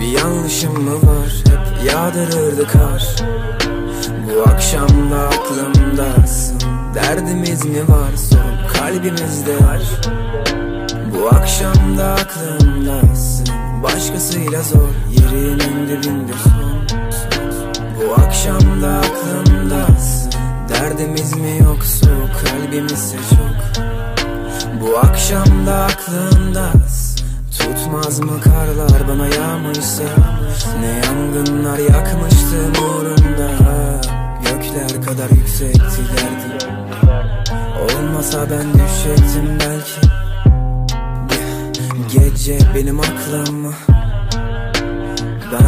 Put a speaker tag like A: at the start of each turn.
A: Bir yanlışım mı var? Hep yağdırırdı kar Bu akşam da aklımdasın Derdimiz mi var? Sorun kalbimizde var. Bu akşam da aklımdasın Başkasıyla zor. Yerinin dibinde son Derdimiz mi yoksa kalbimizse çok? Bu akşam da aklımdasın Tutmaz mı karlar bana yağmışsa? Ne yangınlar yakmıştım uğrunda Gökler kadar yüksekti derdim. Olmasa ben düşecektim belki. Gece benim aklım